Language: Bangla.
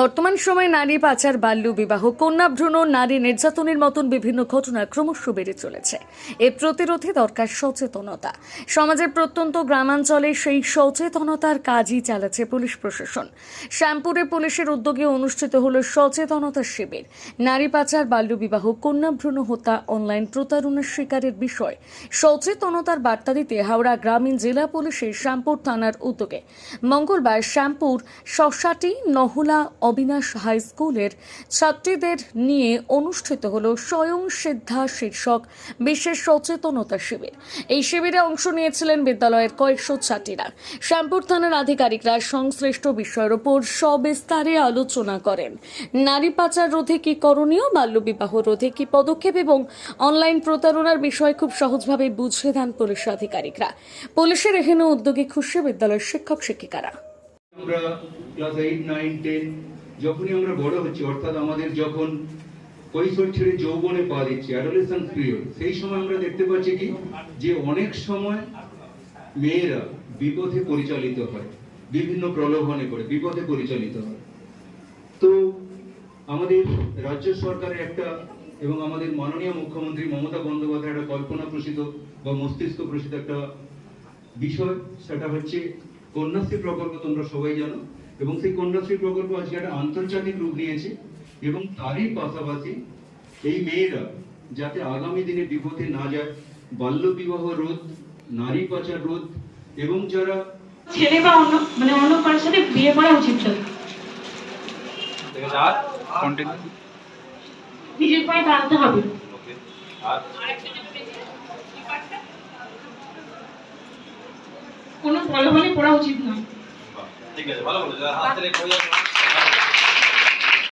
বর্তমান সময়ে নারী পাচার, বাল্য বিবাহ, কন্যা ভ্রূণ নারী নির্যাতনের মতন বিভিন্ন ঘটনা ক্রমশ বেড়ে চলেছে। এ প্রতিরোধে দরকার সচেতনতা। সমাজের প্রত্যন্ত গ্রামাঞ্চলে সেই সচেতনতার কাজই চালাচ্ছে পুলিশ প্রশাসন। শ্যামপুরে পুলিশের উদ্যোগে অনুষ্ঠিত হল সচেতনতা শিবির। নারী পাচার, বাল্য বিবাহ, কন্যা ভ্রূণ হত্যা অনলাইন প্রতারণার শিকারের বিষয়। সচেতনতার বার্তা দিতে হাওড়া গ্রামীণ জেলা পুলিশের শ্যামপুর থানার উদ্যোগে। মঙ্গলবার শ্যামপুর শশাটি নহলা অবিনাশ হাই স্কুলের ছাত্রীদের নিয়ে অনুষ্ঠিত হল স্বয়ং সিদ্ধা শীর্ষক বিশেষ সচেতনতা শিবির। এই শিবিরে অংশ নিয়েছিলেন বিদ্যালয়ের কয়েকশো ছাত্রীরা। শ্যামপুর থানার আধিকারিকরা সংশ্লিষ্ট বিষয়ের ওপর সবিস্তারে আলোচনা করেন। নারী পাচার রোধে কি করণীয় বাল্যবিবাহ রোধে কি পদক্ষেপ এবং অনলাইন প্রতারণার বিষয় খুব সহজভাবে বুঝে দেন পুলিশ আধিকারিকরা। পুলিশের এহেন উদ্যোগে খুশি বিদ্যালয়ের শিক্ষক শিক্ষিকারা আমরা ক্লাস এইট নাইন টেন যখনই আমরা বড় হচ্ছি, অর্থাৎ আমাদের যখন কৈশোর ছেড়ে যৌবনে পা দিচ্ছি অ্যাডোলেসেন্ট পিরিয়ড সেই সময় আমরা দেখতে পাচ্ছি কি? যে অনেক সময় মেয়েরা বিপথে পরিচালিত হয়, বিভিন্ন প্রলোভনে করে বিপথে পরিচালিত হয়। তো আমাদের রাজ্য সরকারের একটা এবং আমাদের মাননীয় মুখ্যমন্ত্রী মমতা বন্দ্যোপাধ্যায়ের একটা কল্পনা প্রসিত বা মস্তিষ্ক প্রসিত একটা বিষয়, সেটা হচ্ছে কন্যাশ্রী প্রকল্প তোমরা সবাই জানো। এবং সেই কন্যাশ্রী প্রকল্প আজকে একটা আন্তর্জাতিক রূপ নিয়েছে এবং তারই পাশাপাশি এই মেয়েরা যাতে আগামী দিনে বিপথে না যায় বাল্য বিবাহ রোধ নারী পাচার রোধ এবং যারা ছেলে বা অন্য মানে অন্য কারোর সাথে বিয়ে করা উচিত নিজের পায়ে দাঁড়াতে হবে। ওকে আর? কোনো প্রলোভনে পড়া উচিত নয়। Así que, vale, pues.